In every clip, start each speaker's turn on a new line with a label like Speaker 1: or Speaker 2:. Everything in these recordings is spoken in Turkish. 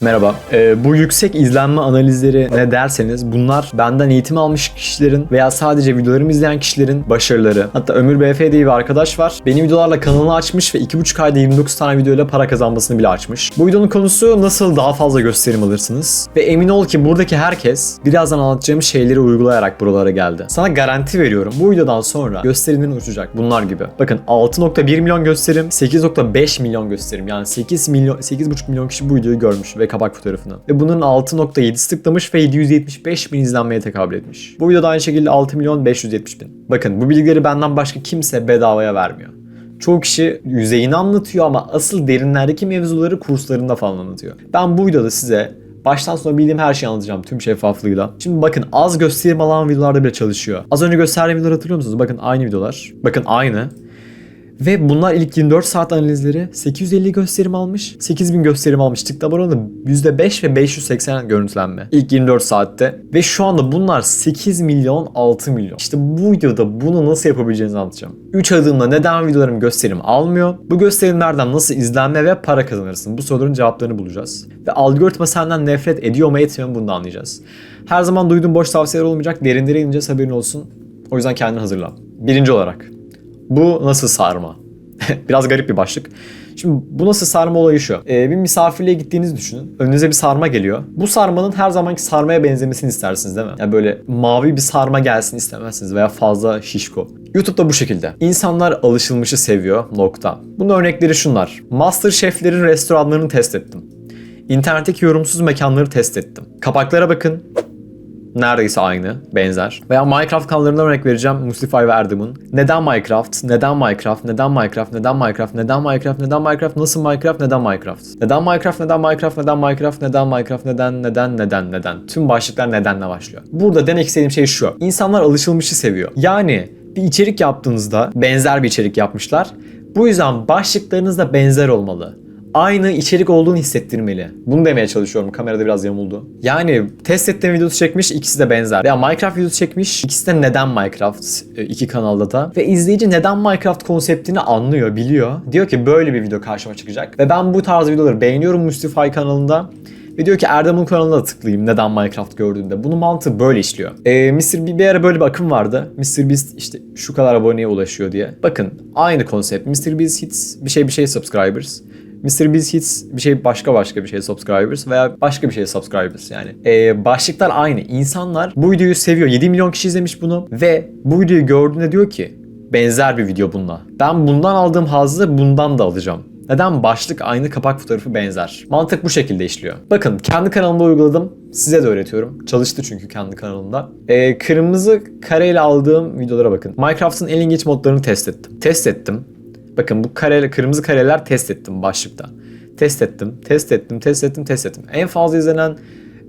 Speaker 1: Merhaba. Ee, bu yüksek izlenme analizleri ne derseniz bunlar benden eğitim almış kişilerin veya sadece videolarımı izleyen kişilerin başarıları. Hatta Ömür BF diye bir arkadaş var. Benim videolarla kanalını açmış ve 2,5 ayda 29 tane videoyla para kazanmasını bile açmış. Bu videonun konusu nasıl daha fazla gösterim alırsınız. Ve emin ol ki buradaki herkes birazdan anlatacağım şeyleri uygulayarak buralara geldi. Sana garanti veriyorum bu videodan sonra gösterimlerin uçacak. Bunlar gibi. Bakın 6.1 milyon gösterim, 8.5 milyon gösterim. Yani 8 milyon 8.5 milyon kişi bu videoyu görmüş ve kapak fotoğrafını. Ve bunun 6.7'si tıklamış ve 775 bin izlenmeye tekabül etmiş. Bu videoda aynı şekilde 6 milyon 570 bin. Bakın bu bilgileri benden başka kimse bedavaya vermiyor. Çoğu kişi yüzeyini anlatıyor ama asıl derinlerdeki mevzuları kurslarında falan anlatıyor. Ben bu videoda size baştan sona bildiğim her şeyi anlatacağım tüm şeffaflığıyla. Şimdi bakın az gösterim alan videolarda bile çalışıyor. Az önce gösterdiğim videoları hatırlıyor musunuz? Bakın aynı videolar. Bakın aynı. Ve bunlar ilk 24 saat analizleri 850 gösterim almış, 8000 gösterim almış. Tıklama oranı %5 ve 580 görüntülenme. İlk 24 saatte. Ve şu anda bunlar 8 milyon 6 milyon. İşte bu videoda bunu nasıl yapabileceğinizi anlatacağım. 3 adımla neden videolarım gösterim almıyor? Bu gösterimlerden nasıl izlenme ve para kazanırsın? Bu soruların cevaplarını bulacağız. Ve algoritma senden nefret ediyor mu etmiyor mu bunu da anlayacağız. Her zaman duyduğum boş tavsiyeler olmayacak. Derinlere ineceğiz haberin olsun. O yüzden kendini hazırla. Birinci olarak bu nasıl sarma? Biraz garip bir başlık. Şimdi bu nasıl sarma olayı şu. Ee, bir misafirliğe gittiğinizi düşünün. Önünüze bir sarma geliyor. Bu sarmanın her zamanki sarmaya benzemesini istersiniz değil mi? Yani böyle mavi bir sarma gelsin istemezsiniz veya fazla şişko. YouTube'da bu şekilde. İnsanlar alışılmışı seviyor. Nokta. Bunun örnekleri şunlar. Master şeflerin restoranlarını test ettim. İnternetteki yorumsuz mekanları test ettim. Kapaklara bakın neredeyse aynı, benzer. Veya Minecraft kanallarından örnek vereceğim Mustify ve Erdem'in. Neden Minecraft? Neden Minecraft? Neden Minecraft? Neden Minecraft? Neden Minecraft? Neden Minecraft? Nasıl Minecraft? Neden Minecraft? Neden Minecraft? Neden Minecraft? Neden Minecraft? Neden Minecraft? Neden? Neden? Neden? Neden? Tüm başlıklar nedenle başlıyor. Burada demek istediğim şey şu. İnsanlar alışılmışı seviyor. Yani bir içerik yaptığınızda benzer bir içerik yapmışlar. Bu yüzden başlıklarınız da benzer olmalı aynı içerik olduğunu hissettirmeli. Bunu demeye çalışıyorum. Kamerada biraz yamuldu. Yani test ettiğim videosu çekmiş ikisi de benzer. Veya Minecraft videosu çekmiş ikisi de neden Minecraft e, iki kanalda da. Ve izleyici neden Minecraft konseptini anlıyor, biliyor. Diyor ki böyle bir video karşıma çıkacak. Ve ben bu tarz videoları beğeniyorum Mustify kanalında. Ve diyor ki Erdem'in kanalına da tıklayayım neden Minecraft gördüğünde. Bunun mantığı böyle işliyor. Ee, Mr. B bir ara böyle bir akım vardı. Mr. Beast işte şu kadar aboneye ulaşıyor diye. Bakın aynı konsept. Mr. Beast hits bir şey bir şey subscribers. Mr. Beast Hits bir şey başka başka bir şey subscribers veya başka bir şey subscribers yani. Ee, başlıklar aynı. İnsanlar bu videoyu seviyor. 7 milyon kişi izlemiş bunu ve bu videoyu gördüğünde diyor ki benzer bir video bununla. Ben bundan aldığım hazzı bundan da alacağım. Neden başlık aynı kapak fotoğrafı benzer? Mantık bu şekilde işliyor. Bakın kendi kanalımda uyguladım. Size de öğretiyorum. Çalıştı çünkü kendi kanalımda. Ee, kırmızı kareyle aldığım videolara bakın. Minecraft'ın en ilginç modlarını test ettim. Test ettim. Bakın bu kare, kırmızı kareler test ettim başlıkta. Test ettim, test ettim, test ettim, test ettim. En fazla izlenen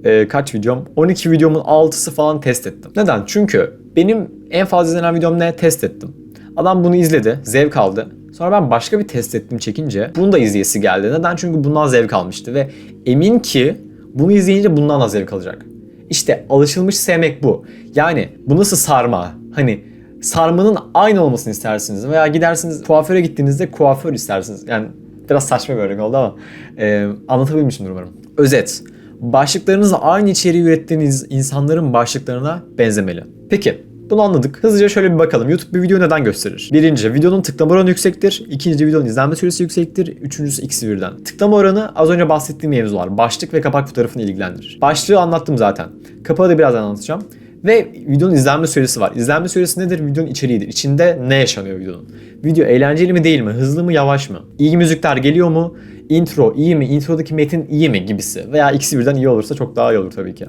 Speaker 1: e, kaç videom? 12 videomun 6'sı falan test ettim. Neden? Çünkü benim en fazla izlenen videom ne? Test ettim. Adam bunu izledi, zevk aldı. Sonra ben başka bir test ettim çekince bunu da izleyesi geldi. Neden? Çünkü bundan zevk almıştı ve emin ki bunu izleyince bundan da zevk alacak. İşte alışılmış sevmek bu. Yani bu nasıl sarma? Hani sarmanın aynı olmasını istersiniz veya gidersiniz kuaföre gittiğinizde kuaför istersiniz. Yani biraz saçma bir örnek oldu ama e, anlatabilmişimdir umarım. Özet. Başlıklarınızla aynı içeriği ürettiğiniz insanların başlıklarına benzemeli. Peki bunu anladık. Hızlıca şöyle bir bakalım. YouTube bir video neden gösterir? Birinci, videonun tıklama oranı yüksektir. İkinci, videonun izlenme süresi yüksektir. Üçüncüsü ikisi birden. Tıklama oranı az önce bahsettiğim mevzular. Başlık ve kapak fotoğrafını ilgilendirir. Başlığı anlattım zaten. Kapağı da birazdan anlatacağım. Ve videonun izlenme süresi var. İzlenme süresi nedir? Videonun içeriğidir. İçinde ne yaşanıyor videonun? Video eğlenceli mi değil mi? Hızlı mı yavaş mı? İyi müzikler geliyor mu? Intro iyi mi? Introdaki metin iyi mi? Gibisi. Veya ikisi birden iyi olursa çok daha iyi olur tabii ki.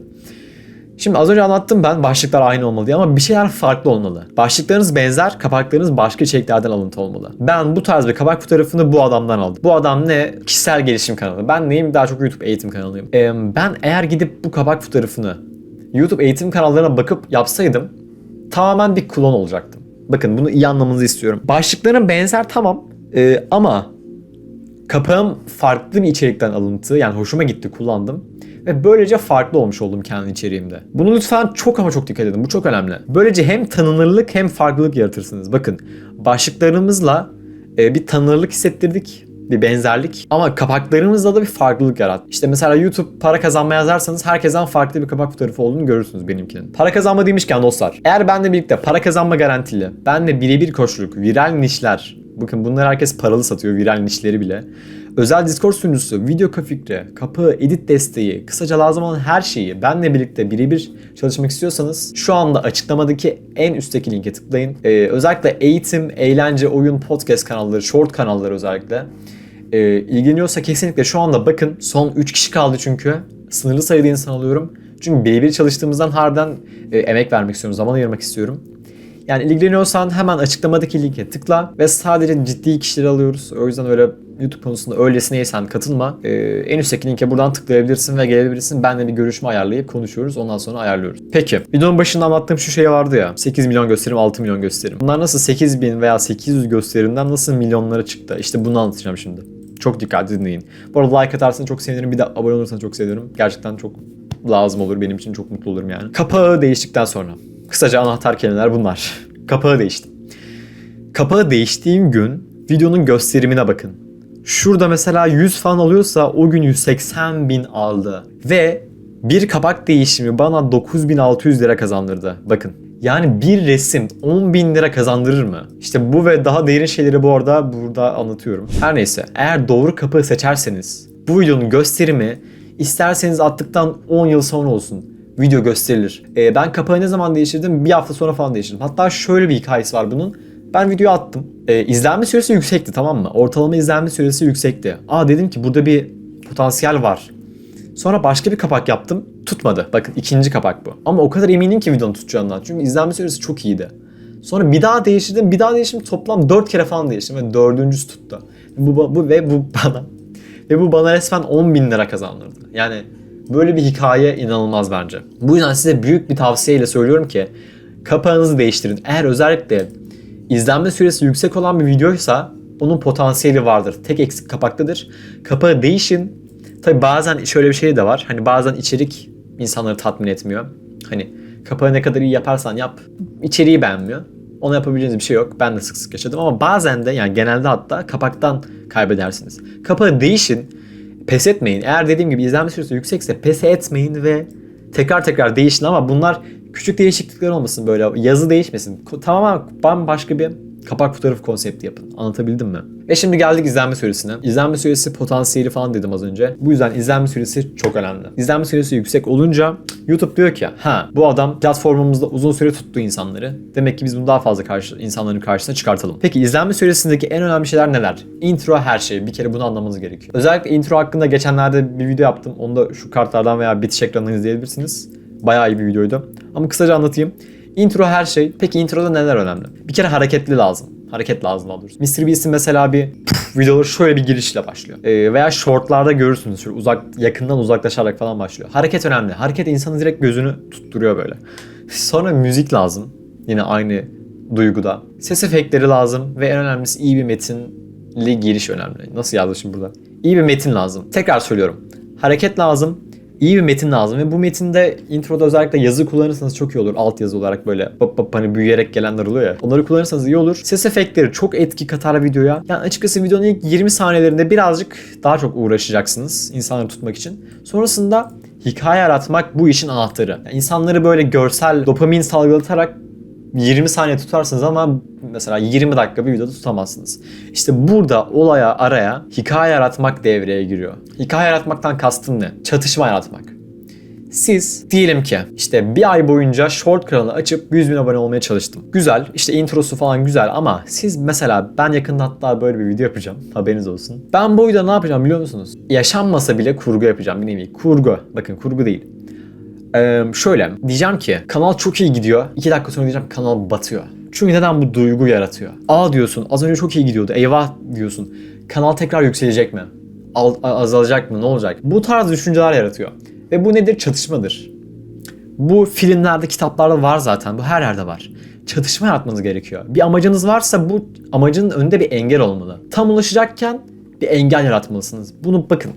Speaker 1: Şimdi az önce anlattım ben başlıklar aynı olmalı diye ama bir şeyler farklı olmalı. Başlıklarınız benzer, kapaklarınız başka içeriklerden alıntı olmalı. Ben bu tarz bir kapak fotoğrafını bu adamdan aldım. Bu adam ne? Kişisel gelişim kanalı. Ben neyim? Daha çok YouTube eğitim kanalıyım. Ee, ben eğer gidip bu kapak fotoğrafını YouTube eğitim kanallarına bakıp yapsaydım tamamen bir klon olacaktım. Bakın bunu iyi anlamanızı istiyorum. Başlıkların benzer tamam ee, ama kapağım farklı bir içerikten alıntı yani hoşuma gitti kullandım. Ve böylece farklı olmuş oldum kendi içeriğimde. Bunu lütfen çok ama çok dikkat edin. Bu çok önemli. Böylece hem tanınırlık hem farklılık yaratırsınız. Bakın başlıklarımızla e, bir tanınırlık hissettirdik bir benzerlik ama kapaklarımızda da bir farklılık yarat. İşte mesela YouTube para kazanma yazarsanız herkesten farklı bir kapak fotoğrafı olduğunu görürsünüz benimkinin. Para kazanma demişken dostlar eğer benle birlikte para kazanma garantili, benle birebir koşuluk, viral nişler Bakın bunlar herkes paralı satıyor viral nişleri bile. Özel Discord sunucusu, video fikri, kapı, edit desteği, kısaca lazım olan her şeyi benle birlikte birebir çalışmak istiyorsanız şu anda açıklamadaki en üstteki linke tıklayın. Ee, özellikle eğitim, eğlence, oyun, podcast kanalları, short kanalları özellikle e, ilgileniyorsa kesinlikle şu anda bakın. Son 3 kişi kaldı çünkü. Sınırlı sayıda insan alıyorum. Çünkü birebir çalıştığımızdan harbiden e, emek vermek istiyorum, zaman ayırmak istiyorum. Yani ilgileniyorsan hemen açıklamadaki linke tıkla ve sadece ciddi kişileri alıyoruz. O yüzden öyle YouTube konusunda öylesineysen katılma. Ee, en üstteki linke buradan tıklayabilirsin ve gelebilirsin. Benle bir görüşme ayarlayıp konuşuyoruz. Ondan sonra ayarlıyoruz. Peki. Videonun başında anlattığım şu şey vardı ya. 8 milyon gösterim, 6 milyon gösterim. Bunlar nasıl 8 bin veya 800 gösterimden nasıl milyonlara çıktı? İşte bunu anlatacağım şimdi. Çok dikkatli dinleyin. Bu arada like atarsanız çok sevinirim. Bir de abone olursanız çok sevinirim. Gerçekten çok lazım olur. Benim için çok mutlu olurum yani. Kapağı değiştikten sonra. Kısaca anahtar kelimeler bunlar. Kapağı değiştim. Kapağı değiştiğim gün videonun gösterimine bakın. Şurada mesela 100 falan alıyorsa o gün 180 bin aldı. Ve bir kapak değişimi bana 9600 lira kazandırdı. Bakın. Yani bir resim 10 bin lira kazandırır mı? İşte bu ve daha derin şeyleri bu arada burada anlatıyorum. Her neyse eğer doğru kapağı seçerseniz bu videonun gösterimi isterseniz attıktan 10 yıl sonra olsun video gösterilir. Ee, ben kapağı ne zaman değiştirdim? Bir hafta sonra falan değiştirdim. Hatta şöyle bir hikayesi var bunun. Ben video attım. Ee, izlenme süresi yüksekti tamam mı? Ortalama izlenme süresi yüksekti. Aa dedim ki burada bir potansiyel var. Sonra başka bir kapak yaptım. Tutmadı. Bakın ikinci kapak bu. Ama o kadar eminim ki videonun tutacağından. Çünkü izlenme süresi çok iyiydi. Sonra bir daha değiştirdim. Bir daha değiştirdim. Toplam 4 kere falan değiştirdim. Ve dördüncüsü tuttu. Bu, bu ve bu bana ve bu bana resmen 10 bin lira kazandırdı. Yani Böyle bir hikaye inanılmaz bence. Bu yüzden size büyük bir tavsiyeyle söylüyorum ki kapağınızı değiştirin. Eğer özellikle izlenme süresi yüksek olan bir videoysa onun potansiyeli vardır. Tek eksik kapaktadır. Kapağı değişin. Tabi bazen şöyle bir şey de var. Hani bazen içerik insanları tatmin etmiyor. Hani kapağı ne kadar iyi yaparsan yap içeriği beğenmiyor. Ona yapabileceğiniz bir şey yok. Ben de sık sık yaşadım ama bazen de yani genelde hatta kapaktan kaybedersiniz. Kapağı değişin pes etmeyin. Eğer dediğim gibi izlenme süresi yüksekse pes etmeyin ve tekrar tekrar değişin ama bunlar küçük değişiklikler olmasın böyle yazı değişmesin. Tamamen bambaşka bir kapak fotoğrafı konsepti yapın. Anlatabildim mi? Ve şimdi geldik izlenme süresine. İzlenme süresi potansiyeli falan dedim az önce. Bu yüzden izlenme süresi çok önemli. İzlenme süresi yüksek olunca YouTube diyor ki ha bu adam platformumuzda uzun süre tuttu insanları. Demek ki biz bunu daha fazla karşı, insanların karşısına çıkartalım. Peki izlenme süresindeki en önemli şeyler neler? Intro her şey. Bir kere bunu anlamanız gerekiyor. Özellikle intro hakkında geçenlerde bir video yaptım. Onu da şu kartlardan veya bitiş ekranından izleyebilirsiniz. Bayağı iyi bir videoydu. Ama kısaca anlatayım. Intro her şey. Peki introda neler önemli? Bir kere hareketli lazım. Hareket lazım daha doğrusu. Mr. Beast'in mesela bir videoları şöyle bir girişle başlıyor. Ee, veya shortlarda görürsünüz şöyle uzak yakından uzaklaşarak falan başlıyor. Hareket önemli. Hareket insanın direkt gözünü tutturuyor böyle. Sonra müzik lazım. Yine aynı duyguda. Ses efektleri lazım ve en önemlisi iyi bir metinli giriş önemli. Nasıl yazmışım burada? İyi bir metin lazım. Tekrar söylüyorum. Hareket lazım, iyi bir metin lazım ve bu metinde introda özellikle yazı kullanırsanız çok iyi olur. Alt yazı olarak böyle pop pop hani büyüyerek gelenler oluyor ya. Onları kullanırsanız iyi olur. Ses efektleri çok etki katar videoya. Yani açıkçası videonun ilk 20 saniyelerinde birazcık daha çok uğraşacaksınız insanları tutmak için. Sonrasında hikaye yaratmak bu işin anahtarı. Yani insanları böyle görsel dopamin salgılatarak 20 saniye tutarsınız ama mesela 20 dakika bir videoda tutamazsınız. İşte burada olaya araya hikaye yaratmak devreye giriyor. Hikaye yaratmaktan kastım ne? Çatışma yaratmak. Siz diyelim ki işte bir ay boyunca short kanalı açıp 100 bin abone olmaya çalıştım. Güzel işte introsu falan güzel ama siz mesela ben yakında hatta böyle bir video yapacağım haberiniz olsun. Ben bu videoda ne yapacağım biliyor musunuz? Yaşanmasa bile kurgu yapacağım bir nevi. Kurgu. Bakın kurgu değil. Ee, şöyle diyeceğim ki kanal çok iyi gidiyor. 2 dakika sonra diyeceğim kanal batıyor. Çünkü neden bu duygu yaratıyor? Aa diyorsun az önce çok iyi gidiyordu. Eyvah diyorsun. Kanal tekrar yükselecek mi? Al, azalacak mı? Ne olacak? Bu tarz düşünceler yaratıyor. Ve bu nedir? Çatışmadır. Bu filmlerde, kitaplarda var zaten. Bu her yerde var. Çatışma yaratmanız gerekiyor. Bir amacınız varsa bu amacın önünde bir engel olmalı. Tam ulaşacakken bir engel yaratmalısınız. Bunu bakın.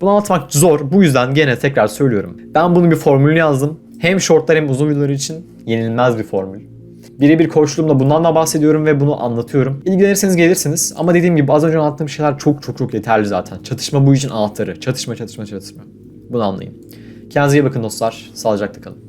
Speaker 1: Bunu anlatmak zor. Bu yüzden gene tekrar söylüyorum. Ben bunun bir formülünü yazdım. Hem shortlar hem uzun videolar için yenilmez bir formül. Birebir koçluğumda bundan da bahsediyorum ve bunu anlatıyorum. İlgilenirseniz gelirsiniz ama dediğim gibi az önce anlattığım şeyler çok çok çok yeterli zaten. Çatışma bu işin anahtarı. Çatışma çatışma çatışma. Bunu anlayın. Kendinize iyi bakın dostlar. Sağlıcakla kalın.